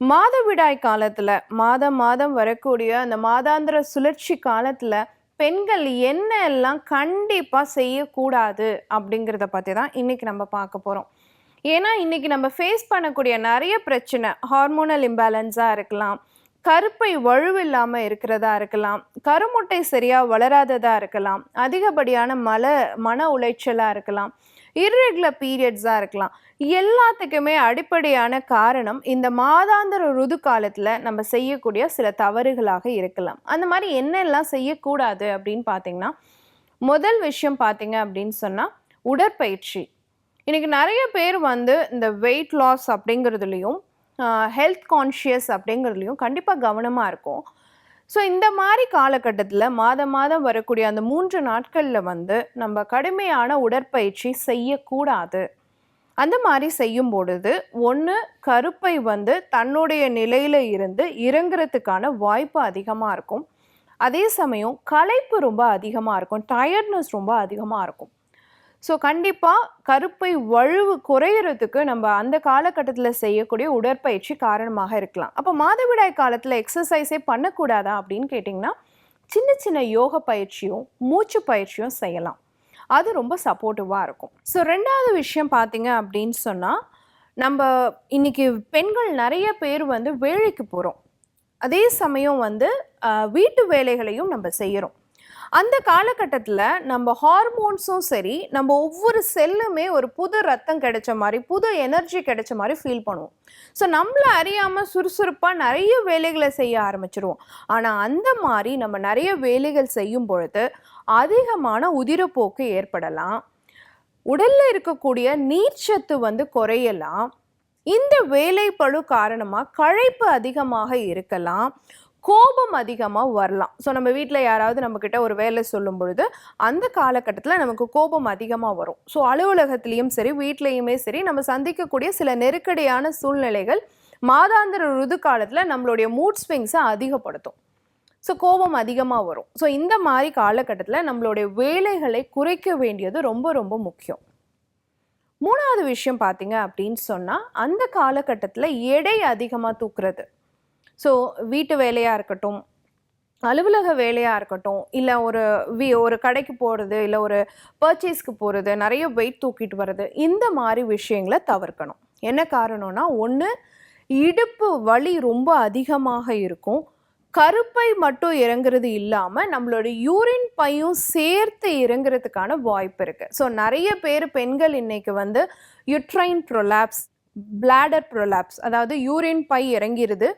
மாதவிடாய் காலத்தில் மாதம் மாதம் வரக்கூடிய அந்த மாதாந்திர சுழற்சி காலத்தில் பெண்கள் என்ன எல்லாம் கண்டிப்பாக செய்யக்கூடாது அப்படிங்கிறத பற்றி தான் இன்றைக்கி நம்ம பார்க்க போகிறோம் ஏன்னா இன்னைக்கு நம்ம ஃபேஸ் பண்ணக்கூடிய நிறைய பிரச்சனை ஹார்மோனல் இம்பேலன்ஸாக இருக்கலாம் கருப்பை வலுவில்லாமல் இருக்கிறதா இருக்கலாம் கருமுட்டை சரியாக வளராததாக இருக்கலாம் அதிகப்படியான மல மன உளைச்சலாக இருக்கலாம் இர்ரெகுலர் பீரியட்ஸாக இருக்கலாம். எல்லாத்துக்குமே அடிப்படையான காரணம் இந்த மாதாந்திர ருது காலத்தில் நம்ம செய்யக்கூடிய சில தவறுகளாக இருக்கலாம். அந்த மாதிரி என்னெல்லாம் செய்யக்கூடாது அப்படின்னு பார்த்தீங்கன்னா முதல் விஷயம் பார்த்தீங்க அப்படின்னு சொன்னால் உடற்பயிற்சி. இன்றைக்கி நிறைய பேர் வந்து இந்த வெயிட் லாஸ் அப்படிங்கிறதுலையும் ஹெல்த் கான்ஷியஸ் அப்படிங்கிறதுலையும் கண்டிப்பாக கவனமாக இருக்கும். ஸோ இந்த மாதிரி காலகட்டத்தில் மாதம் மாதம் வரக்கூடிய அந்த மூன்று நாட்களில் வந்து நம்ம கடுமையான உடற்பயிற்சி செய்யக்கூடாது. அந்த மாதிரி செய்யும் பொழுது ஒன்று கருப்பை வந்து தன்னுடைய நிலையில் இருந்து இறங்குறதுக்கான வாய்ப்பு அதிகமாக இருக்கும். அதே சமயம் களைப்பு ரொம்ப அதிகமாக இருக்கும் டயர்ட்னஸ் ரொம்ப அதிகமாக இருக்கும். ஸோ கண்டிப்பாக கருப்பை வழுவு குறையிறதுக்கு நம்ம அந்த காலகட்டத்தில் செய்யக்கூடிய உடற்பயிற்சி காரணமாக இருக்கலாம். அப்போ மாதவிடாய் காலத்தில் எக்ஸசைஸே பண்ணக்கூடாதா அப்படின்னு கேட்டிங்கன்னா சின்ன சின்ன யோக பயிற்சியும் மூச்சு பயிற்சியும் செய்யலாம். அது ரொம்ப சப்போர்ட்டிவாக இருக்கும். ஸோ ரெண்டாவது விஷயம் பார்த்தீங்க அப்படின்னு சொன்னால் நம்ம இன்றைக்கி பெண்கள் நிறைய பேர் வந்து வேலைக்கு போகிறோம் அதே சமயம் வந்து வீட்டு வேலைகளையும் நம்ம செய்கிறோம் அந்த காலகட்டத்தில் நம்ம ஹார்மோன்ஸும் சரி நம்ம ஒவ்வொரு செல்லுமே ஒரு புது ரத்தம் கிடைச்ச மாதிரி புது எனர்ஜி கிடைச்ச மாதிரி ஃபீல் பண்ணுவோம். ஸோ நம்மளை அறியாமல் சுறுசுறுப்பாக நிறைய வேலைகளை செய்ய ஆரம்பிச்சிருவோம். ஆனால் அந்த மாதிரி நம்ம நிறைய வேலைகள் செய்யும் பொழுது அதிகமான உதிரப்போக்கு ஏற்படலாம். உடலில் இருக்கக்கூடிய நீர்ச்சத்து வந்து குறையலாம். இந்த வேலைப்பளு காரணமாக களைப்பு அதிகமாக இருக்கலாம். கோபம் அதிகமாக வரலாம். ஸோ நம்ம வீட்டில் யாராவது நம்மக்கிட்ட ஒரு வேலை சொல்லும் பொழுது அந்த காலகட்டத்தில் நமக்கு கோபம் அதிகமாக வரும். ஸோ அலுவலகத்துலேயும் சரி வீட்லேயுமே சரி நம்ம சந்திக்கக்கூடிய சில நெருக்கடியான சூழ்நிலைகள் மாதாந்திர ருது காலத்தில் நம்மளுடைய மூட் ஸ்விங்ஸை அதிகப்படுத்தும். ஸோ கோபம் அதிகமாக வரும். ஸோ இந்த மாதிரி காலகட்டத்தில் நம்மளுடைய வேலைகளை குறைக்க வேண்டியது ரொம்ப ரொம்ப முக்கியம். மூணாவது விஷயம் பார்த்தீங்க அப்படின்னு சொன்னால் அந்த காலகட்டத்தில் எடை அதிகமாக தூக்குறது. ஸோ வீட்டு வேலையாக இருக்கட்டும் அலுவலக வேலையாக இருக்கட்டும் இல்லை ஒரு வி ஒரு கடைக்கு போகிறது இல்லை ஒரு பர்ச்சேஸ்க்கு போகிறது நிறைய வெயிட் தூக்கிட்டு வர்றது இந்த மாதிரி விஷயங்களை தவிர்க்கணும். என்ன காரணம்னா ஒன்று இடுப்பு வலி ரொம்ப அதிகமாக இருக்கும். கருப்பை மட்டும் இறங்குறது இல்லாமல் நம்மளோட யூரின் பையும் சேர்த்து இறங்குறதுக்கான வாய்ப்பு இருக்குது ஸோ நிறைய பேர் பெண்கள் இன்றைக்கி வந்து யுட்ரைன் ப்ரொலாப்ஸ் பிளாடர் ப்ரொலாப்ஸ் அதாவது யூரின் பை இறங்கிருது.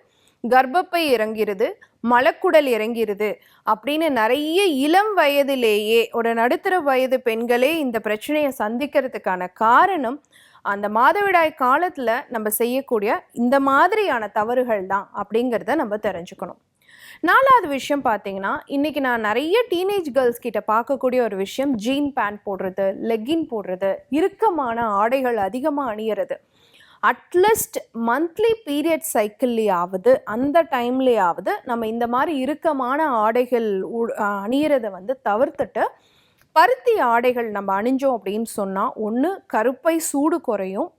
கர்ப்பப்பை இறங்கிருது மலக்குடல் இறங்கிருது அப்படின்னு நிறைய இளம் வயதிலேயே ஒரு நடுத்தர வயது பெண்களே இந்த பிரச்சனையை சந்திக்கிறதுக்கான காரணம் அந்த மாதவிடாய் காலத்தில் நம்ம செய்யக்கூடிய இந்த மாதிரியான தவறுகள் தான் அப்படிங்கிறத நம்ம தெரிஞ்சுக்கணும். நாலாவது விஷயம் பார்த்தீங்கன்னா இன்றைக்கி நான் நிறைய டீனேஜ் கேர்ள்ஸ் கிட்ட பார்க்கக்கூடிய ஒரு விஷயம் ஜீன் பேண்ட் போடுறது லெக்கின் போடுறது இறுக்கமான ஆடைகள் அதிகமாக அணியறது. அட்லீஸ்ட் மந்த்லி பீரியட் சைக்கிள்லேயாவது அந்த டைம்லேயாவது நம்ம இந்த மாதிரி இறுக்கமான ஆடைகள் உ- அணியறதை வந்து தவிர்த்துட்டு பருத்தி ஆடைகள் நம்ம அணிஞ்சோம் அப்படின்னு சொன்னால் ஒன்று கருப்பை சூடு குறையும்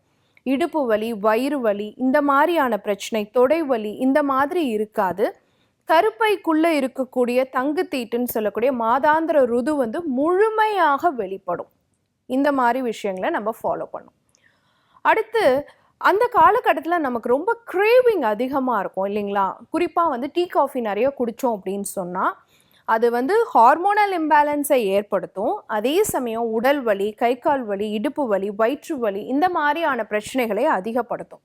இடுப்பு வலி வயிறு வலி இந்த மாதிரியான பிரச்சனை தொடை வலி இந்த மாதிரி இருக்காது. கருப்பைக்குள்ளே இருக்கக்கூடிய தங்கு தீட்டுன்னு சொல்லக்கூடிய மாதாந்திர ருது வந்து முழுமையாக வெளிப்படும். இந்த மாதிரி விஷயங்களை நம்ம ஃபாலோ பண்ணும். அடுத்து அந்த காலகட்டத்தில் நமக்கு ரொம்ப க்ரேவிங் அதிகமாக இருக்கும் இல்லைங்களா? குறிப்பாக வந்து டீ காஃபி நிறைய குடித்தோம் அப்படின்னு சொன்னால் அது வந்து ஹார்மோனல் இம்பேலன்ஸை ஏற்படுத்தும். அதே சமயம் உடல் வலி கை கால் வலி இடுப்பு வலி வயிற்று வலி இந்த மாதிரியான பிரச்சனைகளை அதிகப்படுத்தும்.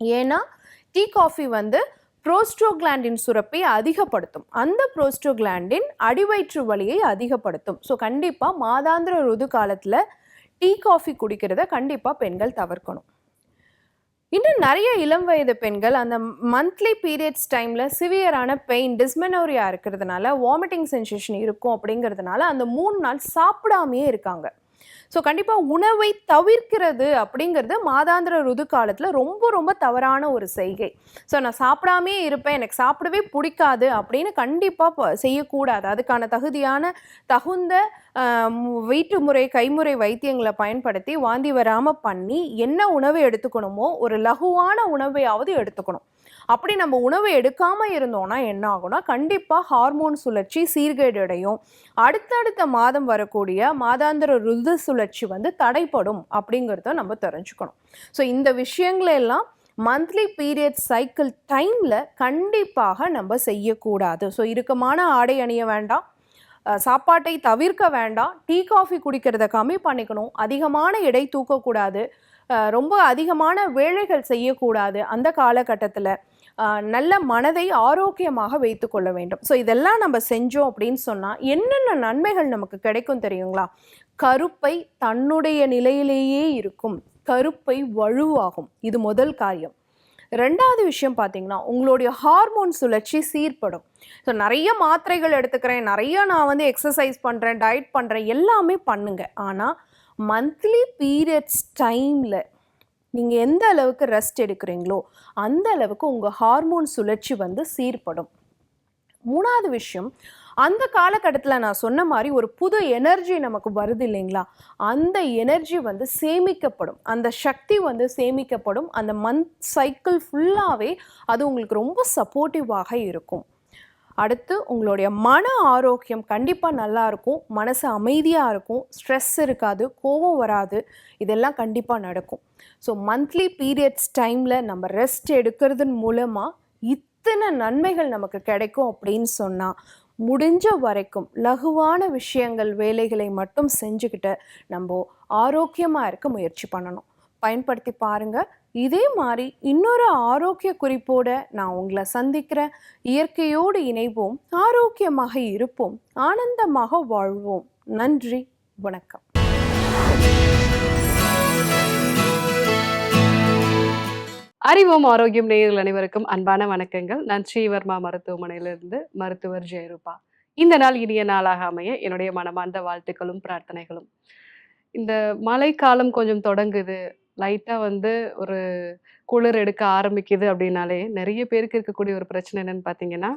ஏன்னா டீ காஃபி வந்து புரோஸ்டோகிளாண்டின் சுரப்பை அதிகப்படுத்தும். அந்த புரோஸ்டோகிளாண்டின் அடிவயிற்று வலியை அதிகப்படுத்தும். ஸோ கண்டிப்பாக மாதாந்திர ருது காலத்தில் டீ காஃபி குடிக்கிறத கண்டிப்பாக பெண்கள் தவிர்க்கணும். இன்னும் நிறைய இளம் வயது பெண்கள் அந்த மந்த்லி பீரியட்ஸ் டைமில் சிவியரான பெயின் டிஸ்மெனோரியா இருக்கிறதுனால வாமிட்டிங் சென்சேஷன் இருக்கும் அப்படிங்கிறதுனால அந்த மூணு நாள் சாப்பிடாமையே இருக்காங்க. ஸோ கண்டிப்பாக உணவை தவிர்க்கிறது அப்படிங்கிறது மாதாந்திர ருது காலத்தில் ரொம்ப ரொம்ப தவறான ஒரு செய்கை. ஸோ நான் சாப்பிடாமே இருப்பேன் எனக்கு சாப்பிடவே பிடிக்காது அப்படின்னு கண்டிப்பாக செய்யக்கூடாது. அதுக்கான தகுதியான தகுந்த வீட்டு முறை கைமுறை வைத்தியங்களை பயன்படுத்தி வாந்தி வராமல் பண்ணி என்ன உணவு எடுத்துக்கணுமோ ஒரு லகுவான உணவையாவது எடுத்துக்கணும். அப்படி நம்ம உணவு எடுக்காமல் இருந்தோம்னா என்ன ஆகும்னா கண்டிப்பாக ஹார்மோன் சுழற்சி சீர்கேடடையும். அடுத்தடுத்த மாதம் வரக்கூடிய மாதாந்திர ருது சுழற்சி வந்து தடைப்படும் அப்படிங்கிறத நம்ம தெரிஞ்சுக்கணும். ஸோ இந்த விஷயங்களெல்லாம் மந்த்லி பீரியட் சைக்கிள் டைமில் கண்டிப்பாக நம்ம செய்யக்கூடாது. ஸோ இறுக்கமான ஆடை அணிய வேண்டாம். சாப்பாட்டை தவிர்க்க வேண்டாம். டீ காஃபி குடிக்கிறத கம்மி பண்ணிக்கணும். அதிகமான எடை தூக்கக்கூடாது. ரொம்ப அதிகமான வேலைகள் செய்யக்கூடாது அந்த காலகட்டத்தில். நல்ல மனதை ஆரோக்கியமாக வைத்துக்கொள்ள வேண்டும். ஸோ இதெல்லாம் நம்ம செஞ்சோம் அப்படின்னு சொன்னால் என்னென்ன நன்மைகள் நமக்கு கிடைக்கும் தெரியுங்களா? கருப்பை தன்னுடைய நிலையிலேயே இருக்கும். கருப்பை வலுவாகும். இது முதல் காரியம். ரெண்டாவது விஷயம் பார்த்தீங்கன்னா உங்களுடைய ஹார்மோன் சுழற்சி சீர்படும். ஸோ நிறைய மாத்திரைகள் எடுத்துக்கிறேன். நிறைய நான் வந்து எக்ஸசைஸ் பண்ணுறேன் டயட் பண்ணுறேன் எல்லாமே பண்ணுங்க. ஆனால் மந்த்லி பீரியட்ஸ் டைமில் நீங்கள் எந்த அளவுக்கு ரெஸ்ட் எடுக்கிறீங்களோ அந்த அளவுக்கு உங்கள் ஹார்மோன் சுழற்சி வந்து சீர்படும். மூணாவது விஷயம் அந்த காலகட்டத்தில் நான் சொன்ன மாதிரி ஒரு புது எனர்ஜி நமக்கு வருது இல்லைங்களா? அந்த எனர்ஜி வந்து சேமிக்கப்படும். அந்த சக்தி வந்து சேமிக்கப்படும். அந்த மந்த் சைக்கிள் ஃபுல்லாகவே அது உங்களுக்கு ரொம்ப சப்போர்ட்டிவாக இருக்கும். அடுத்து உங்களுடைய மன ஆரோக்கியம் கண்டிப்பாக நல்லா இருக்கும். மனசு அமைதியாக இருக்கும். ஸ்ட்ரெஸ் இருக்காது. கோபம் வராது. இதெல்லாம் கண்டிப்பாக நடக்கும். ஸோ மந்த்லி பீரியட்ஸ் டைமில் நம்ம ரெஸ்ட் எடுக்கிறதன் மூலமாக இத்தனை நன்மைகள் நமக்கு கிடைக்கும் அப்படின்னு சொன்னால் முடிஞ்ச வரைக்கும் லகுவான விஷயங்கள் வேலைகளை மட்டும் செஞ்சுக்கிட்டு நம்ம ஆரோக்கியமாக இருக்க முயற்சி பண்ணணும். பயன்படுத்தி பாருங்கள் இதே மாதிரி இன்னொரு ஆரோக்கிய குறிப்போடு நான் உங்களை சந்திக்கிறேன். இயற்கையோடு இணைவோம் ஆரோக்கியமாக இருப்போம் ஆனந்தமாக வாழ்வோம். நன்றி வணக்கம். அறிவோம் ஆரோக்கியம் நேயர்கள் அனைவருக்கும் அன்பான வணக்கங்கள். நான் ஸ்ரீவர்மா மருத்துவமனையிலிருந்து மருத்துவர் ஜெயரூபா. இந்த நாள் இனிய நாளாக அமைய என்னுடைய மனமார்ந்த வாழ்த்துக்களும் பிரார்த்தனைகளும். இந்த மழைக்காலம் கொஞ்சம் தொடங்குது. லைட்டாக வந்து ஒரு குளிர் எடுக்க ஆரம்பிக்குது அப்படின்னாலே நிறைய பேருக்கு இருக்கக்கூடிய ஒரு பிரச்சனை என்னென்னு பார்த்தீங்கன்னா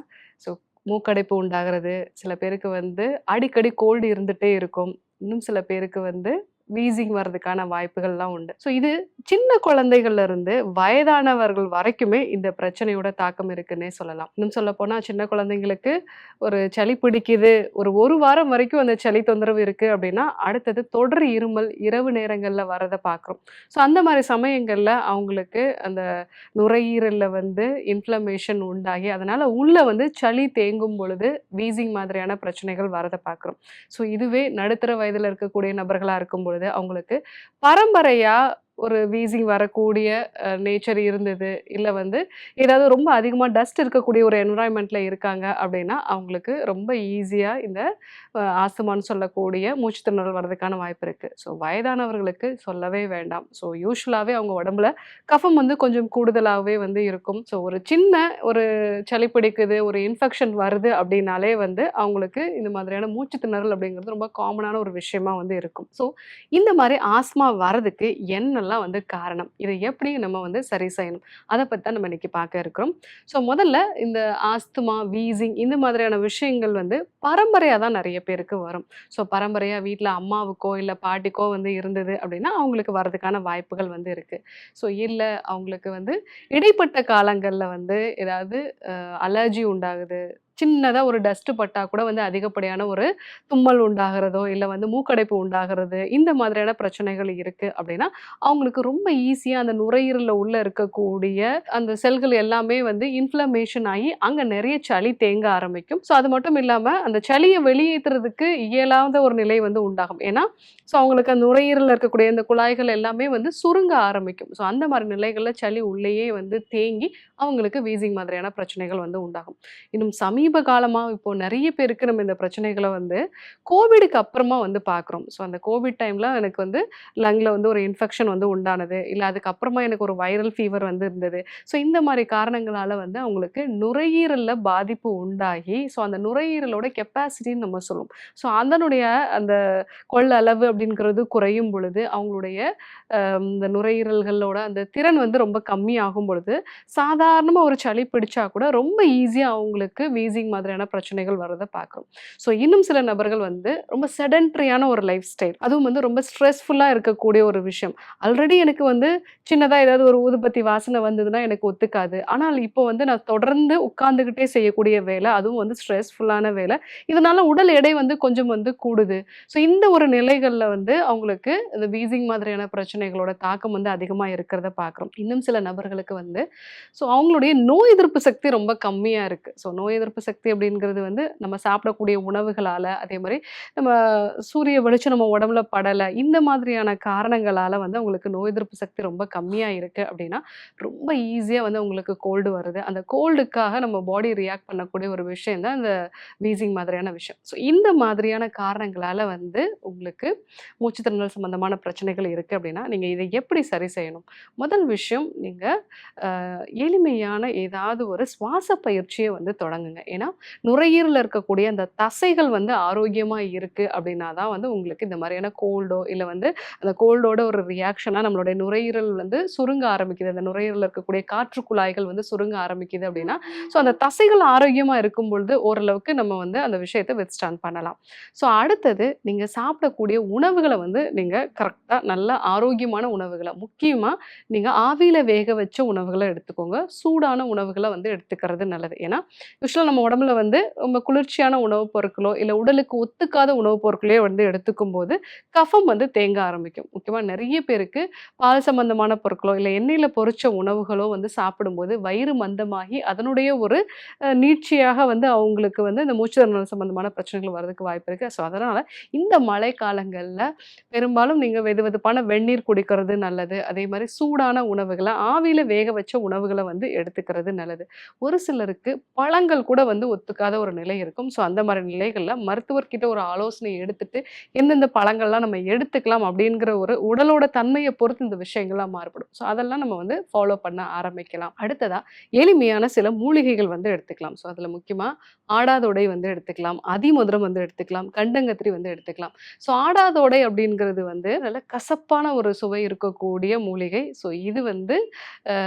ஸோ மூக்கடைப்பு உண்டாகிறது. சில பேருக்கு வந்து அடிக்கடி கோல்டு இருந்துகிட்டே இருக்கும். இன்னும் சில பேருக்கு வந்து வீசிங் வர்றதுக்கான வாய்ப்புகள்லாம் உண்டு. ஸோ இது சின்ன குழந்தைகள்ல இருந்து வயதானவர்கள் வரைக்குமே இந்த பிரச்சனையோட தாக்கம் இருக்குன்னே சொல்லலாம். இன்னும் சொல்ல போனால் சின்ன குழந்தைங்களுக்கு ஒரு சளி பிடிக்குது ஒரு ஒரு வாரம் வரைக்கும் அந்த சளி தொந்தரவு இருக்கு அப்படின்னா அடுத்தது தொடர் இருமல் இரவு நேரங்களில் வரதை பார்க்குறோம். ஸோ அந்த மாதிரி சமயங்களில் அவங்களுக்கு அந்த நுரையீரலில் வந்து இன்ஃப்ளமேஷன் உண்டாகி அதனால உள்ள வந்து சளி தேங்கும் பொழுது வீசிங் மாதிரியான பிரச்சனைகள் வரதை பார்க்குறோம். ஸோ இதுவே நடுத்தர வயதில் இருக்கக்கூடிய நபர்களாக இருக்கும் பொழுது அவங்களுக்கு பரம்பரையா ஒரு வீசிங் வரக்கூடிய நேச்சர் இருந்தது. இல்லை வந்து ஏதாவது ரொம்ப அதிகமாக டஸ்ட் இருக்கக்கூடிய ஒரு என்வரான்மெண்ட்டில் இருக்காங்க அப்படின்னா அவங்களுக்கு ரொம்ப ஈஸியாக இந்த ஆஸ்துமான்னு சொல்லக்கூடிய மூச்சு திணறல் வர்றதுக்கான வாய்ப்பு இருக்குது ஸோ வயதானவர்களுக்கு சொல்லவே வேண்டாம். ஸோ யூஸ்வலாகவே அவங்க உடம்புல கஃபம் வந்து கொஞ்சம் கூடுதலாகவே வந்து இருக்கும். ஸோ ஒரு சின்ன ஒரு சளி பிடிக்குது ஒரு இன்ஃபெக்ஷன் வருது அப்படின்னாலே வந்து அவங்களுக்கு இந்த மாதிரியான மூச்சு திணறல் அப்படிங்கிறது ரொம்ப காமனான ஒரு விஷயமா வந்து இருக்கும். ஸோ இந்த மாதிரி ஆஸ்மா வரதுக்கு என்னெல்லாம் வந்து காரணம். இதை எப்படி நம்ம வந்து சரி செய்யணும். அதை பற்றி தான் நம்ம இன்னைக்கு பார்க்க இருக்கிறோம். ஸோ முதல்ல இந்த ஆஸ்துமா வீசிங் இந்த மாதிரியான விஷயங்கள் வந்து பரம்பரையாக தான் நிறைய பேருக்கு வரும். ஸோ பரம்பரையாக வீட்டில் அம்மாவுக்கோ இல்லை பாட்டிக்கோ வந்து இருந்தது அப்படின்னா அவங்களுக்கு வரதுக்கான வாய்ப்புகள் வந்து இருக்குது ஸோ இல்லை அவங்களுக்கு வந்து இடைப்பட்ட காலங்களில் வந்து ஏதாவது அலர்ஜி உண்டாகுது சின்னதாக ஒரு டஸ்ட்டு பட்டால் கூட வந்து அதிகப்படியான ஒரு தும்மல் உண்டாகிறதோ இல்லை வந்து மூக்கடைப்பு உண்டாகிறது இந்த மாதிரியான பிரச்சனைகள் இருக்குது அப்படின்னா அவங்களுக்கு ரொம்ப ஈஸியாக அந்த நுரையீரலில் உள்ளே இருக்கக்கூடிய அந்த செல்கள் எல்லாமே வந்து இன்ஃப்ளமேஷன் ஆகி அங்கே நிறைய சளி தேங்க ஆரம்பிக்கும். ஸோ அது மட்டும் இல்லாமல் அந்த சளியை வெளியேற்றுறதுக்கு இயலாத ஒரு நிலை வந்து உண்டாகும். ஏன்னா ஸோ அவங்களுக்கு அந்த நுரையீரலில் இருக்கக்கூடிய இந்த குழாய்கள் எல்லாமே வந்து சுருங்க ஆரம்பிக்கும். ஸோ அந்த மாதிரி நிலைகளில் சளி உள்ளேயே வந்து தேங்கி அவங்களுக்கு வீசிங் மாதிரியான பிரச்சனைகள் வந்து உண்டாகும். இன்னும் சமீப சமீப காலமாக இப்போ நிறைய பேருக்கு நம்ம இந்த பிரச்சனைகளை வந்து கோவிடுக்கு அப்புறமா வந்து பார்க்குறோம். ஸோ அந்த கோவிட் டைமில் எனக்கு வந்து லங்கில் வந்து ஒரு இன்ஃபெக்ஷன் வந்து உண்டானது. இல்லை அதுக்கப்புறமா எனக்கு ஒரு வைரல் ஃபீவர் வந்து இருந்தது. ஸோ இந்த மாதிரி காரணங்களால் வந்து அவங்களுக்கு நுரையீரலில் பாதிப்பு உண்டாகி, ஸோ அந்த நுரையீரலோட கெப்பாசிட்டின்னு நம்ம சொல்லுவோம். ஸோ அதனுடைய அந்த கொள்ளளவு அப்படிங்கிறது குறையும் பொழுது, அவங்களுடைய இந்த நுரையீரல்களோட அந்த திறன் வந்து ரொம்ப கம்மியாகும் பொழுது, சாதாரணமாக ஒரு சளி பிடிச்சா கூட ரொம்ப ஈஸியாக அவங்களுக்கு வீசிங் மாதிரியான பிரச்சனைகள் வரத பார்க்குறோம். ஸோ இன்னும் சில நபர்கள் வந்து ரொம்ப செடன்ட்ரியான ஒரு லைஃப் ஸ்டைல். அதுவும் வந்து ரொம்ப ஸ்ட்ரெஸ்ஃபுல்லாக இருக்கக்கூடிய ஒரு விஷயம். ஆல்ரெடி எனக்கு வந்து சின்னதாக ஏதாவது ஒரு ஊதுபத்தி வாசனை வந்ததுன்னா எனக்கு ஒத்துக்காது. ஆனால் இப்போ வந்து நான் தொடர்ந்து உட்காந்துக்கிட்டே செய்யக்கூடிய வேலை, அதுவும் வந்து ஸ்ட்ரெஸ்ஃபுல்லான வேலை. இதனால உடல் எடை வந்து கொஞ்சம் வந்து கூடுது. ஸோ இந்த ஒரு நிலைகளில் வந்து அவங்களுக்கு இந்த வீசிங் மாதிரியான பிரச்சனைகளோட தாக்கம் வந்து அதிகமாக இருக்கிறத பார்க்குறோம். இன்னும் சில நபர்களுக்கு வந்து ஸோ அவங்களுடைய நோய் எதிர்ப்பு சக்தி ரொம்ப கம்மியாக இருக்கு. ஸோ நோய் எதிர்ப்பு சக்தி அப்படிங்கிறது வந்து நம்ம சாப்பிடக்கூடிய உணவுகளால் அதே மாதிரி நம்ம சூரிய வெளிச்சம் நம்ம உடம்புல படலை இந்த மாதிரியான காரணங்களால் வந்து அவங்களுக்கு நோய் எதிர்ப்பு சக்தி ரொம்ப கம்மியாக இருக்குது அப்படின்னா, ரொம்ப ஈஸியாக வந்து அவங்களுக்கு கோல்டு வருது. அந்த கோல்டுக்காக நம்ம பாடி ரியாக்ட் பண்ணக்கூடிய ஒரு விஷயம் தான் இந்த வீசிங் மாதிரியான விஷயம். ஸோ இந்த மாதிரியான காரணங்களால் வந்து உங்களுக்கு மூச்சுத்திறனல் சம்மந்தமான பிரச்சனைகள் இருக்குது அப்படின்னா, நீங்கள் இதை எப்படி சரி செய்யணும்? முதல் விஷயம் நீங்கள் எளிமையான ஏதாவது ஒரு சுவாச பயிற்சியை வந்து தொடங்குங்க. ஏன்னா, நுரையீரல்ல இருக்கக்கூடிய அந்த தசைகள் வந்து ஆரோக்கியமாக இருக்குது அப்படின்னா தான் வந்து உங்களுக்கு இந்த மாதிரியான கோல்டோ, இல்லை வந்து அந்த கோல்டோட ஒரு ரியாக்ஷனாக நம்மளுடைய நுரையீரல் வந்து சுருங்க ஆரம்பிக்குது. அந்த நுரையீரலில் இருக்கக்கூடிய காற்று குழாய்கள் வந்து சுருங்க ஆரம்பிக்குது அப்படின்னா, ஸோ அந்த தசைகள் ஆரோக்கியமாக இருக்கும் பொழுது ஓரளவுக்கு நம்ம வந்து அந்த விஷயத்த வித்ஸ்டாண்ட் பண்ணலாம். ஸோ அடுத்தது நீங்கள் சாப்பிடக்கூடிய உணவுகளை வந்து நீங்கள் கரெக்டாக நல்ல ஆரோக்கியமான உணவுகளை முக்கியமாக நீங்கள் ஆவியில் வேக வச்ச உணவுகளை எடுத்துக்கோங்க. சூடான உணவுகளை வந்து எடுத்துக்கிறது நல்லது. ஏன்னா, யூஸ்வலாக நம்ம உடம்புல வந்து ரொம்ப குளிர்ச்சியான உணவுப் பொருட்களோ, இல்லை உடலுக்கு ஒத்துக்காத உணவுப் பொருட்களையோ வந்து எடுத்துக்கும் போது கஃபம் வந்து தேங்க ஆரம்பிக்கும். முக்கியமாக நிறைய பேருக்கு பால் சம்பந்தமான பொருட்களோ, இல்லை எண்ணெயில் பொரிச்ச உணவுகளோ வந்து சாப்பிடும்போது வயிறு மந்தமாகி, அதனுடைய ஒரு நீட்சியாக வந்து அவங்களுக்கு வந்து இந்த மூச்சுத்திணறல் சம்பந்தமான பிரச்சனைகள் வர்றதுக்கு வாய்ப்பு இருக்குது ஸோ அதனால் இந்த மழை காலங்களில் பெரும்பாலும் நீங்கள் வெது வெதுப்பான வெந்நீர் குடிக்கிறது நல்லது. அதே மாதிரி சூடான உணவுகளை ஆவியில் வேக வச்ச உணவுகளை வந்து எடுத்துக்கிறது நல்லது. ஒரு சிலருக்கு பழங்கள் கூட வந்து ஒத்துக்காத ஒரு நிலை இருக்கும். ஸோ அந்த மாதிரி நிலைகள்ல மருத்துவர்கிட்ட ஒரு ஆலோசனை எடுத்துட்டு, எந்தெந்த பழங்கள்லாம் நம்ம எடுத்துக்கலாம் அப்படிங்கிற ஒரு உடலோட தன்மையை பொறுத்து இந்த விஷயங்கள்லாம் மாறுபடும். ஸோ அதெல்லாம் நம்ம வந்து ஃபாலோ பண்ண ஆரம்பிக்கலாம். அடுத்ததா எளிமையான சில மூலிகைகள் வந்து எடுத்துக்கலாம். ஸோ அதுல முக்கியமா ஆடாதொடை வந்து எடுத்துக்கலாம். அதிமதுரம் வந்து எடுத்துக்கலாம். கண்டங்கத்திரி வந்து எடுத்துக்கலாம். ஸோ ஆடாதொடை அப்படிங்கிறது வந்து நல்ல கசப்பான ஒரு சுவை இருக்கக்கூடிய மூலிகை. ஸோ இது வந்து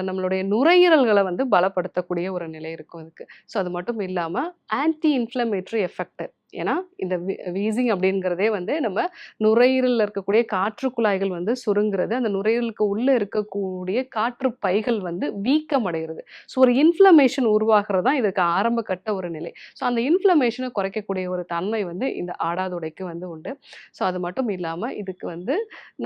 நம்மளுடைய நுரையீரல்களை வந்து பலப்படுத்தக்கூடிய ஒரு நிலை இருக்கும் இதுக்கு. ஸோ அது மட்டும் இல்லாமல் ஆன்டி இன்ஃப்ளமேட்ரி எஃபெக்ட். ஏன்னா, இந்த வீசிங் அப்படிங்கிறதே வந்து நம்ம நுரையீரலில் இருக்கக்கூடிய காற்று குழாய்கள் வந்து சுருங்கிறது அந்த நுரையீரலுக்கு உள்ளே இருக்கக்கூடிய காற்று பைகள் வந்து வீக்கம் அடைகிறது. ஸோ ஒரு இன்ஃப்ளமேஷன் உருவாகிறது தான் இதுக்கு ஆரம்ப கட்ட ஒரு நிலை. ஸோ அந்த இன்ஃப்ளமேஷனை குறைக்கக்கூடிய ஒரு தன்மை வந்து இந்த ஆடாதுடைக்கு வந்து உண்டு. ஸோ அது மட்டும் இல்லாமல் இதுக்கு வந்து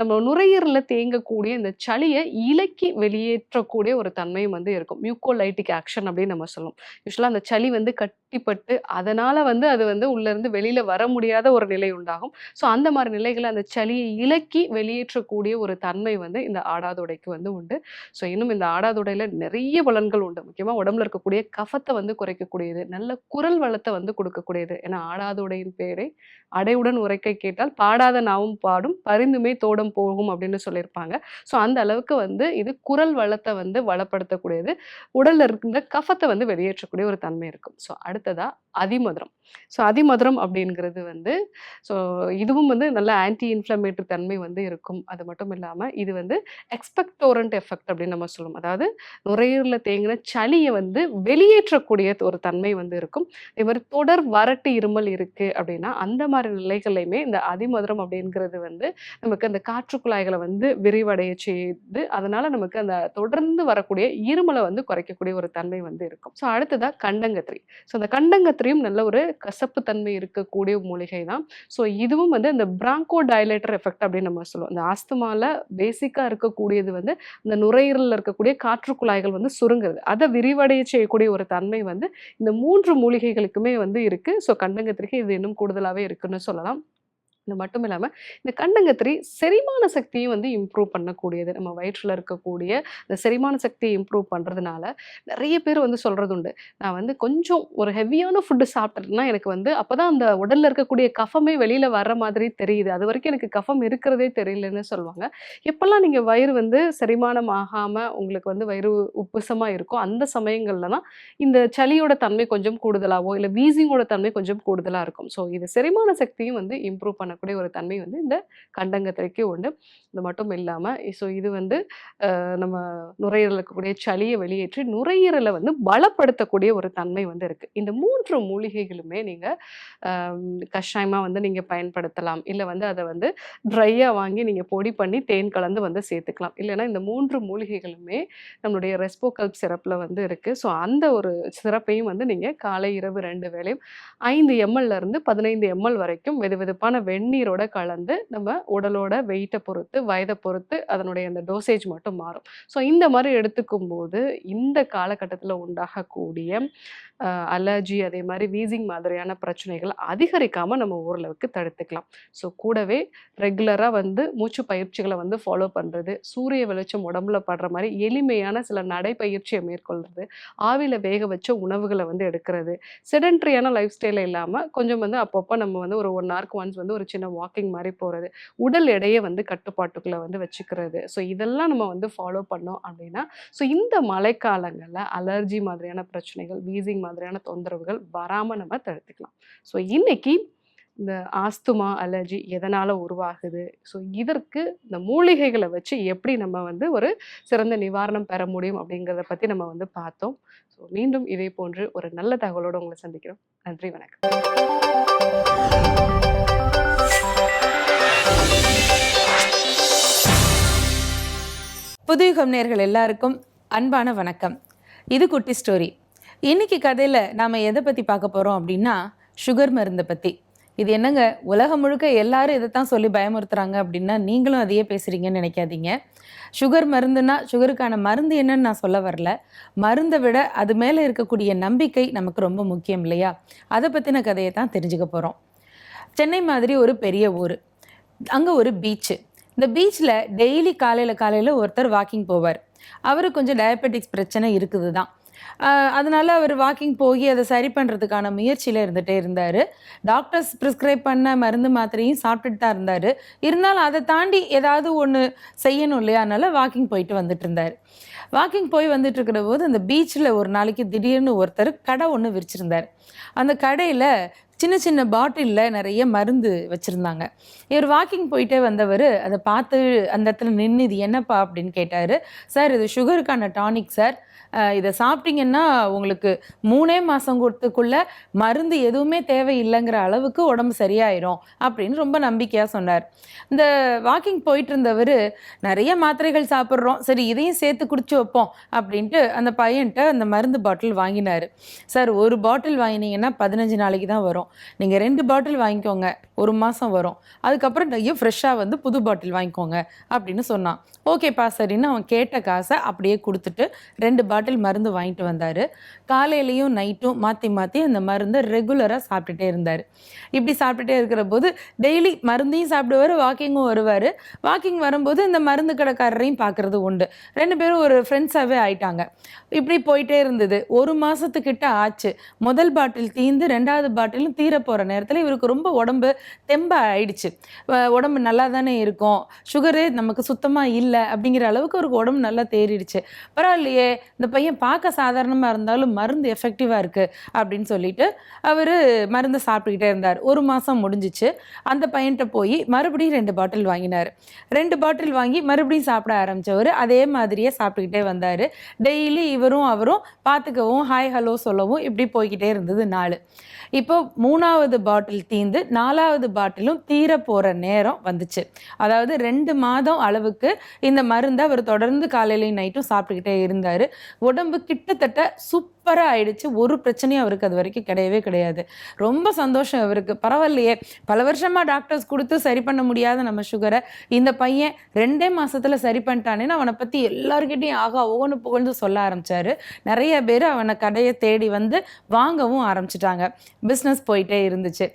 நம்ம நுரையீரலில் தேங்கக்கூடிய இந்த சளியை இலக்கி வெளியேற்றக்கூடிய ஒரு தன்மையும் வந்து இருக்கும். மியூக்கோலைட்டிக் ஆக்ஷன் அப்படின்னு நம்ம சொல்லுவோம். யூஸ்வலாக அந்த சளி வந்து கட்டிப்பட்டு, அதனால் வந்து அது வந்து உள்ள இருந்து வெளியில வர முடியாத ஒரு நிலை உண்டாகும். ஸோ அந்த மாதிரி நிலைகளை அந்த சளியை இலக்கி வெளியேற்றக்கூடிய ஒரு தன்மை வந்து இந்த ஆடாதுடைக்கு வந்து உண்டு. ஸோ இன்னும் இந்த ஆடாதொடையில நிறைய பலன்கள் உண்டு. முக்கியமாக உடம்புல இருக்கக்கூடிய கஃபத்தை வந்து குறைக்கக்கூடியது. நல்ல குரல் வளத்தை வந்து கொடுக்கக்கூடியது. ஏன்னா ஆடாதுடையின் பேரை அடையுடன் உரைக்க கேட்டால் பாடாத நாவும் பாடும், பரிந்துமே தோடம் போகும்" அப்படின்னு சொல்லியிருப்பாங்க. ஸோ அந்த அளவுக்கு வந்து இது குரல் வளத்தை வந்து வளப்படுத்தக்கூடியது. உடல்ல இருக்கின்ற கஃபத்தை வந்து வெளியேற்றக்கூடிய ஒரு தன்மை இருக்கும். ஸோ அடுத்ததா அதிமதுரம். ஸோ அதிமதுரம் அப்படிங்கிறது வந்து ஸோ இதுவும் வந்து நல்ல ஆன்டி இன்ஃப்ளமேட்டரி தன்மை வந்து இருக்கும். அது மட்டும் இல்லாமல் இது வந்து எக்ஸ்பெக்டோரண்ட் எஃபெக்ட் அப்படின்னு நம்ம சொல்லுவோம். அதாவது நுரையீரலில் தேங்கின சளியை வந்து வெளியேற்றக்கூடிய ஒரு தன்மை வந்து இருக்கும். இது மாதிரி தொடர் வறட்டு இருமல் இருக்குது அப்படின்னா, அந்த மாதிரி நிலைகளையுமே இந்த அதிமதுரம் அப்படிங்கிறது வந்து நமக்கு அந்த காற்று குழாய்களை வந்து விரிவடைய செய்து, அதனால் நமக்கு அந்த தொடர்ந்து வரக்கூடிய இருமலை வந்து குறைக்கக்கூடிய ஒரு தன்மை வந்து இருக்கும். ஸோ அடுத்ததாக கண்டங்கத்திரி. ஸோ அந்த கண்டங்கத்திரியும் நல்ல ஒரு கசப்பு தன்மை இருக்கக்கூடிய மூலிகை தான். ஸோ இதுவும் வந்து இந்த பிராங்கோ டைலேட்டர் எஃபெக்ட் அப்படின்னு நம்ம சொல்லுவோம். இந்த ஆஸ்துமால பேசிக்காக இருக்கக்கூடியது வந்து இந்த நுரையீரலில் இருக்கக்கூடிய காற்று குழாய்கள் வந்து சுருங்குறது. அதை விரிவடைய செய்யக்கூடிய ஒரு தன்மை வந்து இந்த மூன்று மூலிகைகளுக்குமே வந்து இருக்கு. ஸோ கண்டங்கத்திற்கு இது இன்னும் கூடுதலாகவே இருக்குன்னு சொல்லலாம். இது மட்டும் இல்லாமல் இந்த கண்டங்கத்திரி செரிமான சக்தியும் வந்து இம்ப்ரூவ் பண்ணக்கூடியது. நம்ம வயிற்றில் இருக்கக்கூடிய இந்த செரிமான சக்தியை இம்ப்ரூவ் பண்ணுறதுனால நிறைய பேர் வந்து சொல்கிறது உண்டு. நான் வந்து கொஞ்சம் ஒரு ஹெவியான ஃபுட்டு சாப்பிட்டேன்னா எனக்கு வந்து அப்போ தான் அந்த உடலில் இருக்கக்கூடிய கஃபமே வெளியில் வர்ற மாதிரி தெரியுது. அது வரைக்கும் எனக்கு கஃபம் இருக்கிறதே தெரியலன்னு சொல்லுவாங்க. எப்போல்லாம் நீங்கள் வயிறு வந்து செரிமானம் ஆகாமல் உங்களுக்கு வந்து வயிறு உப்புசமாக இருக்கும் அந்த சமயங்களில் தான் இந்த சளியோட தன்மை கொஞ்சம் கூடுதலாகவோ இல்லை வீசிங்கோட தன்மை கொஞ்சம் கூடுதலாக இருக்கும். ஸோ இது செரிமான சக்தியும் வந்து இம்ப்ரூவ் பண்ண பண்ணக்கூடிய ஒரு தன்மை வந்து இந்த கண்டங்கத்திரைக்கு உண்டு. இது மட்டும் இல்லாமல் ஸோ இது வந்து நம்ம நுரையீரல் இருக்கக்கூடிய சளியை வெளியேற்றி நுரையீரலை வந்து பலப்படுத்தக்கூடிய ஒரு தன்மை வந்து இருக்குது இந்த மூன்று மூலிகைகளுமே நீங்கள் கஷாயமாக வந்து நீங்கள் பயன்படுத்தலாம். இல்லை வந்து அதை வந்து ட்ரையாக வாங்கி நீங்கள் பொடி பண்ணி தேன் கலந்து வந்து சேர்த்துக்கலாம். இல்லைன்னா இந்த மூன்று மூலிகைகளுமே நம்மளுடைய ரெஸ்போகல்ப் சிறப்பில் வந்து இருக்குது ஸோ அந்த ஒரு சிறப்பையும் வந்து நீங்கள் காலை இரவு ரெண்டு வேளையும் ஐந்து எம்எல்ல இருந்து பதினைந்து எம்எல் வரைக்கும் வெது வெதுப்பான வெந்நீரோட கலந்து நம்ம உடலோட வெயிட்டை பொறுத்து வயதை பொறுத்து அதனுடைய அந்த டோசேஜ் மட்டும் மாறும். ஸோ இந்த மாதிரி எடுத்துக்கும் போது இந்த காலகட்டத்தில் உண்டாகக்கூடிய அலர்ஜி அதே மாதிரி வீசிங் மாதிரியான பிரச்சனைகள் அதிகரிக்காமல் நம்ம ஓரளவுக்கு தடுத்துக்கலாம். ஸோ கூடவே ரெகுலராக வந்து மூச்சு பயிற்சிகளை வந்து ஃபாலோ பண்ணுறது சூரிய வெளிச்சம் உடம்புல படுற மாதிரி எளிமையான சில நடைப்பயிற்சியை மேற்கொள்வது ஆவியில் வேக வச்ச உணவுகளை வந்து எடுக்கிறது செடன்ட்ரியான லைஃப் ஸ்டைல் இல்லாமல் கொஞ்சம் வந்து அப்பப்போ நம்ம வந்து ஒரு ஒன் ஹவருக்கு ஒன்ஸ் வந்து ஒரு சின்ன வாக்கிங் மாதிரி போகிறது உடல் எடையை வந்து கட்டுப்பாட்டுக்குள்ளே வந்து வச்சுக்கிறது. ஸோ இதெல்லாம் நம்ம வந்து ஃபாலோ பண்ணோம் அப்படின்னா ஸோ இந்த மழைக்காலங்களில் அலர்ஜி மாதிரியான பிரச்சனைகள் வீசிங் மாதிரியான தொந்தரவுகள் வராமல் நம்ம தடுத்துக்கலாம். ஸோ இன்னைக்கு இந்த ஆஸ்துமா அலர்ஜி எதனால் உருவாகுது? ஸோ இதற்கு இந்த மூலிகைகளை வச்சு எப்படி நம்ம வந்து ஒரு சிறந்த நிவாரணம் பெற முடியும் அப்படிங்கிறத பற்றி நம்ம வந்து பார்த்தோம். ஸோ மீண்டும் இதே போன்று ஒரு நல்ல தகவலோடு உங்களை சந்திக்கிறோம். நன்றி வணக்கம். புதுயுகம் நேர்கள் எல்லாருக்கும் அன்பான வணக்கம். இது குட்டி ஸ்டோரி. இன்னைக்கு கதையில் நாம் எதை பற்றி பார்க்க போகிறோம் அப்படின்னா சுகர் மருந்தை பற்றி இது என்னங்க? உலகம் முழுக்க எல்லாரும் இதைத்தான் சொல்லி பயமுறுத்துறாங்க அப்படின்னா நீங்களும் அதையே பேசுகிறீங்கன்னு நினைக்காதீங்க. சுகர் மருந்துனா சுகருக்கான மருந்து என்னன்னு நான் சொல்ல வரல. மருந்தை விட அது மேலே இருக்கக்கூடிய நம்பிக்கை நமக்கு ரொம்ப முக்கியம் இல்லையா? அதை பற்றின கதையை தான் தெரிஞ்சுக்க போகிறோம் சென்னை மாதிரி ஒரு பெரிய ஊர். அங்கே ஒரு பீச்சு இந்த பீச்சில் டெய்லி காலையில் காலையில் ஒருத்தர் வாக்கிங் போவார். அவருக்கு கொஞ்சம் டயபெட்டிக்ஸ் பிரச்சனை இருக்குது தான் அதனால அவர் வாக்கிங் போய் அதை சரி பண்ணுறதுக்கான முயற்சியில் இருந்துகிட்டே இருந்தார். டாக்டர்ஸ் ப்ரிஸ்கிரைப் பண்ண மருந்து மாத்திரையும் சாப்பிட்டுட்டு தான் இருந்தார். இருந்தாலும் அதை தாண்டி ஏதாவது ஒன்று செய்யணும் இல்லையா? அதனால் வாக்கிங் போயிட்டு வந்துட்டு இருந்தார். வாக்கிங் போய் வந்துட்டு இருக்கிற போது அந்த பீச்சில் ஒரு நாளைக்கு திடீர்னு ஒருத்தர் கடை ஒன்று விரிச்சிருந்தார். அந்த கடையில் சின்ன சின்ன பாட்டிலில் நிறைய மருந்து வச்சுருந்தாங்க. இவர் வாக்கிங் போயிட்டே வந்தவர் அதை பார்த்து அந்த இடத்துல நின்று இது என்னப்பா? அப்படின்னு கேட்டார். சார் இது சுகருக்கான டானிக் சார். இதை சாப்பிட்டீங்கன்னா உங்களுக்கு மூணே மாதம் கொடுத்துக்குள்ள மருந்து எதுவுமே தேவையில்லைங்கிற அளவுக்கு உடம்பு சரியாயிரும் அப்படின்னு ரொம்ப நம்பிக்கையாக சொன்னார். இந்த வாக்கிங் போயிட்டு இருந்தவர் நிறைய மாத்திரைகள் சாப்பிட்றோம். சரி இதையும் சேர்த்து குடிச்சு வைப்போம் அப்படின்ட்டு அந்த பையன்கிட்ட அந்த மருந்து பாட்டில் வாங்கினார். சார் ஒரு பாட்டில் வாங்கினீங்கன்னா பதினஞ்சு நாளைக்கு தான் வரும். நீங்கள் ரெண்டு பாட்டில் வாங்கிக்கோங்க. ஒரு மாதம் வரும். அதுக்கப்புறம் நிறைய ஃப்ரெஷ்ஷாக வந்து புது பாட்டில் வாங்கிக்கோங்க அப்படின்னு சொன்னான். ஓகேப்பா சரின்னு அவன் கேட்ட காசை அப்படியே கொடுத்துட்டு ரெண்டு பாட்டில் மருந்து வாங்கிட்டு வந்தார். காலையிலையும் நைட்டும் மாற்றி மாற்றி அந்த மருந்தை ரெகுலராக சாப்பிட்டுட்டே இருந்தார். இப்படி சாப்பிட்டுட்டே இருக்கிற போது டெய்லி மருந்தையும் சாப்பிடுவார் வாக்கிங்கும் வருவார். வாக்கிங் வரும்போது இந்த மருந்து கடைக்காரரையும் பார்க்குறது உண்டு. ரெண்டு பேரும் ஒரு ஃப்ரெண்ட்ஸாகவே ஆயிட்டாங்க. இப்படி போயிட்டே இருந்தது. ஒரு மாதத்துக்கிட்ட ஆச்சு. முதல் பாட்டில் தீந்து ரெண்டாவது பாட்டிலும் தீர போகிற நேரத்தில் இவருக்கு ரொம்ப உடம்பு தெம்ப ஆயிடுச்சு. உடம்பு நல்லா தானே இருக்கும் சுகரு நமக்கு சுத்தமாக இல்லை அப்படிங்கிற அளவுக்கு அவருக்கு உடம்பு நல்லா தேறிடுச்சு. பரவாயில்லையே இந்த பையன் பார்க்க சாதாரணமாக இருந்தாலும் மருந்து எஃபெக்டிவாக இருக்குது அப்படின்னு சொல்லிட்டு அவர் மருந்து சாப்பிட்டுக்கிட்டே இருந்தார். ஒரு மாதம் முடிஞ்சிச்சு. அந்த பையன்கிட்ட போய் மறுபடியும் ரெண்டு பாட்டில் வாங்கினார். ரெண்டு பாட்டில் வாங்கி மறுபடியும் சாப்பிட ஆரம்பித்தவர் அதே மாதிரியே சாப்பிட்டுக்கிட்டே வந்தார். டெய்லி இவரும் அவரும் பார்த்துக்கவும் ஹாய் ஹலோ சொல்லவும் இப்படி போய்கிட்டே இருந்தது நாலு இப்போ மூணாவது பாட்டில் தீந்து நாலாவது பாட்டிலும் தீர போகிற நேரம் வந்துச்சு. அதாவது ரெண்டு மாதம் அளவுக்கு இந்த மருந்தை அவர் தொடர்ந்து காலையிலையும் நைட்டும் சாப்பிட்டுக்கிட்டே இருந்தார். உடம்பு கிட்டத்தட்ட சூப்பராக ஆயிடுச்சு. ஒரு பிரச்சனையும் அவருக்கு அது வரைக்கும் கிடையவே கிடையாது. ரொம்ப சந்தோஷம் அவருக்கு. பரவாயில்லையே. பல வருஷமாக டாக்டர்ஸ் கொடுத்து சரி பண்ண முடியாத நம்ம சுகரை இந்த பையன் ரெண்டே மாதத்தில் சரி பண்ணிட்டானேன்னு அவனை பற்றி எல்லாருக்கிட்டையும் ஆகா ஒவ்வொன்று புகழ்ந்து சொல்ல ஆரம்பிச்சாரு. நிறைய பேர் அவனை கடையை தேடி வந்து வாங்கவும் ஆரம்பிச்சிட்டாங்க. பிஸ்னஸ் போயிட்டே இருந்துச்சு.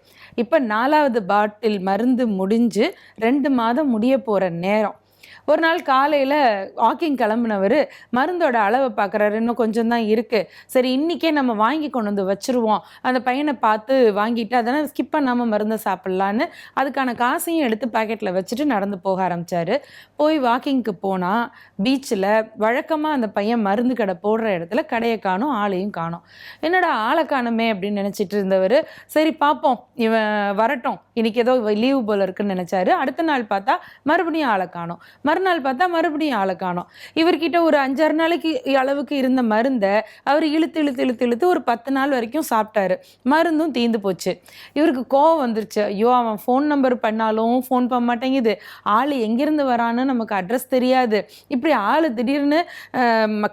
இப்போ நாலாவது பாட்டில் மருந்து முடிஞ்சு ரெண்டு மாதம் முடிய போகிற நேரம். ஒரு நாள் காலையில் வாக்கிங் கிளம்புனவர் மருந்தோட அளவை பார்க்குறாரு. இன்னும் கொஞ்சம் தான் இருக்குது சரி இன்றைக்கே நம்ம வாங்கி கொண்டு வந்து வச்சுருவோம். அந்த பையனை பார்த்து வாங்கிட்டு அதனால் ஸ்கிப் பண்ணாமல் மருந்தை சாப்பிட்லான்னு அதுக்கான காசையும் எடுத்து பாக்கெட்டில் வச்சுட்டு நடந்து போக ஆரம்பித்தார் போய் வாக்கிங்க்கு போனால் பீச்சில் வழக்கமாக அந்த பையன் மருந்து கடை போடுற இடத்துல கடையை காணும் ஆளையும் காணும். என்னடா ஆளை காணுமே அப்படின்னு நினச்சிட்டு இருந்தவர் சரி பார்ப்போம் இவன் வரட்டும் இன்னைக்கு ஏதோ லீவு போல இருக்குன்னு நினச்சாரு. அடுத்த நாள் பார்த்தா மறுபடியும் ஆளை காணும். மறுநாள் பார்த்தா மறுபடியும் ஆளை காணும். இவர்கிட்ட ஒரு அஞ்சாறு நாளைக்கு அளவுக்கு இருந்த மருந்தை அவர் இழுத்து இழுத்து இழுத்து இழுத்து ஒரு பத்து நாள் வரைக்கும் சாப்பிட்டாரு. மருந்தும் தீந்து போச்சு. இவருக்கு கோவம் வந்துருச்சு. ஐயோ அவன் ஃபோன் நம்பர் பண்ணாலும் ஃபோன் பண்ண மாட்டேங்குது. ஆள் எங்கேருந்து வரான்னு நமக்கு அட்ரஸ் தெரியாது. இப்படி ஆள் திடீர்னு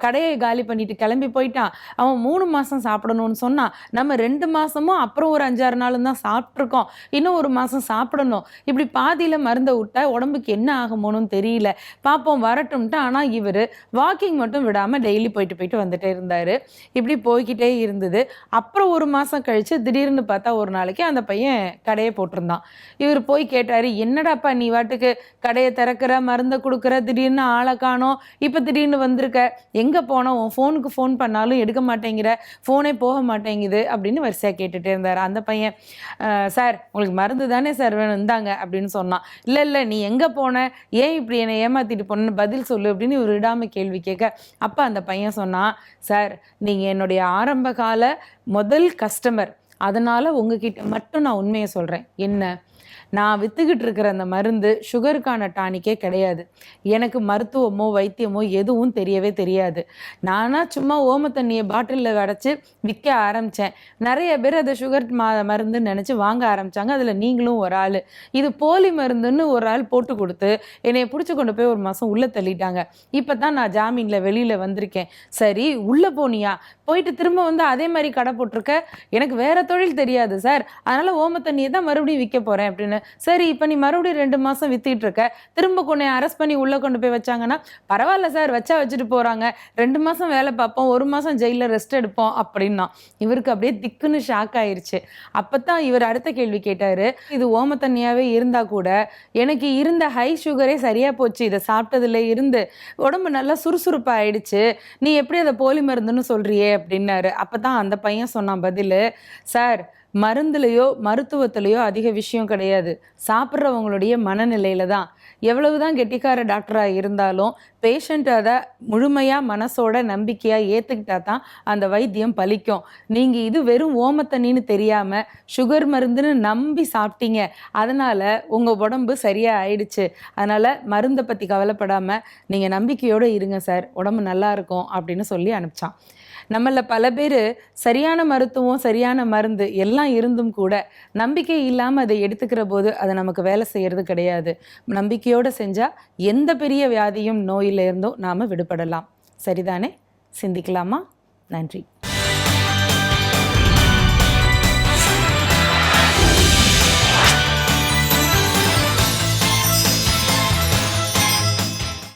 கடையை காலி பண்ணிட்டு கிளம்பி போயிட்டான். அவன் மூணு மாதம் சாப்பிடணும்னு சொன்னான் நம்ம ரெண்டு மாதமும் அப்புறம் ஒரு அஞ்சாறு நாளும் தான் சாப்பிட்ருக்கோம் இன்னும் ஒரு மாதம் சாப்பிடணும். இப்படி பாதியில் மருந்தை விட்டா உடம்புக்கு என்ன ஆகுமோன்னு தெரியல. பார்ப்போம் வரட்டும்ட்டு ஆனால் இவர் வாக்கிங் மட்டும் விடாமல் டெய்லி போயிட்டு போயிட்டு வந்துட்டே இருந்தார். இப்படி போய்கிட்டே இருந்தது. அப்புறம் ஒரு மாதம் கழித்து திடீர்னு பார்த்தா ஒரு நாளைக்கு அந்த பையன் கடையை போட்டிருந்தான். இவர் போய் கேட்டார் என்னடாப்பா நீ வாட்டுக்கு கடையை திறக்கிற மருந்தை கொடுக்குற திடீர்னு ஆளை காணோம். இப்போ திடீர்னு வந்திருக்க. எங்கே போனோம் உன் ஃபோனுக்கு ஃபோன் பண்ணாலும் எடுக்க மாட்டேங்கிற. ஃபோனே போக மாட்டேங்குது. அப்படின்னு வரிசையாக கேட்டுகிட்டே இருந்தார். அந்த பையன் சார் உங்களுக்கு மருந்து தானே சார் வேணும்? இருந்தாங்க அப்படின்னு சொன்னான். இல்லை இல்லை நீ எங்கே போன? ஏன் இப்படி என்னை ஏமாத்திட்டு போனேன்னு பதில் சொல்லு அப்படின்னு இவர் விடாம கேள்வி கேட்க அப்போ அந்த பையன் சொன்னான் சார் நீங்கள் என்னுடைய ஆரம்ப கால முதல் கஸ்டமர் அதனால் உங்ககிட்ட மட்டும் நான் உண்மையை சொல்கிறேன் என்ன? நான் வித்துக்கிட்டு இருக்கிற அந்த மருந்து சுகருக்கான டானிக்கே கிடையாது. எனக்கு மருத்துவமோ வைத்தியமோ எதுவும் தெரியவே தெரியாது. நானாக சும்மா ஓம தண்ணியை பாட்டிலில் அடைச்சி விற்க ஆரம்பித்தேன் நிறைய பேர் அதை சுகர் மா மருந்துன்னு நினச்சி வாங்க ஆரம்பித்தாங்க அதில் நீங்களும் ஒரு ஆள். இது போலி மருந்துன்னு ஒரு ஆள் போட்டு கொடுத்து என்னை பிடிச்சி கொண்டு போய் ஒரு மாதம் உள்ளே தள்ளிட்டாங்க. இப்போ தான் நான் ஜாமீனில் வெளியில் வந்திருக்கேன். சரி உள்ளே போனியா? போயிட்டு திரும்ப வந்து அதே மாதிரி கடை போட்டிருக்க? எனக்கு வேறு தொழில் தெரியாது சார். அதனால் ஓம தண்ணியை தான் மறுபடியும் விற்க போகிறேன் அப்படின்னு சரி இப்போ நீ மறுபடியும் ரெண்டு மாதம் வித்திட்டு இருக்க திரும்ப கொண்டு அரெஸ்ட் பண்ணி உள்ளே கொண்டு போய் வச்சாங்கன்னா பரவாயில்ல சார் வச்சா வச்சுட்டு போகிறாங்க ரெண்டு மாதம் வேலை பார்ப்போம் ஒரு மாதம் ஜெயிலில் ரெஸ்ட் எடுப்போம் அப்படின்னா இவருக்கு அப்படியே திக்குன்னு ஷாக் ஆயிடுச்சு அப்போ தான் இவர் அடுத்த கேள்வி கேட்டார். இது ஓமத்தண்ணியாகவே இருந்தால் கூட எனக்கு இருந்த ஹை சுகரே சரியாக போச்சு இதை சாப்பிட்டதுல இருந்து உடம்பு நல்லா சுறுசுறுப்பாக ஆயிடுச்சு. நீ எப்படி அதை போலி மருந்துன்னு சொல்கிறியே அப்படின்னாரு. அப்போ தான் அந்த பையன் சொன்னான் பதில் சார் மருந்துலையோ மருத்துவத்திலையோ அதிக விஷயம் கிடையாது. சாப்பிட்றவங்களுடைய மனநிலையில தான். எவ்வளவு தான் கெட்டிக்கார டாக்டராக இருந்தாலும் பேஷண்ட் அதை முழுமையாக மனசோட நம்பிக்கையாக ஏற்றுக்கிட்டா தான் அந்த வைத்தியம் பலிக்கும். நீங்கள் இது வெறும் ஓமத்தண்ணின்னு தெரியாமல் சுகர் மருந்துன்னு நம்பி சாப்பிட்டீங்க. அதனால் உங்கள் உடம்பு சரியாக ஆயிடுச்சு. அதனால் மருந்தை பற்றி கவலைப்படாமல் நீங்கள் நம்பிக்கையோடு இருங்க சார். உடம்பு நல்லா இருக்கும் அப்படின்னு சொல்லி அனுப்பிச்சான். நம்மள பல பேர் சரியான மருத்துவம் சரியான மருந்து எல்லாம் இருந்தும் கூட நம்பிக்கை இல்லாமல் அதை எடுத்துக்கிற போது அது நமக்கு வேலை செய்யறது கிடையாது. நம்பிக்கையோடு செஞ்சால் எந்த பெரிய வியாதியும் நோயிலிருந்தும் நாம் விடுபடலாம். சரிதானே? சிந்திக்கலாமா? நன்றி.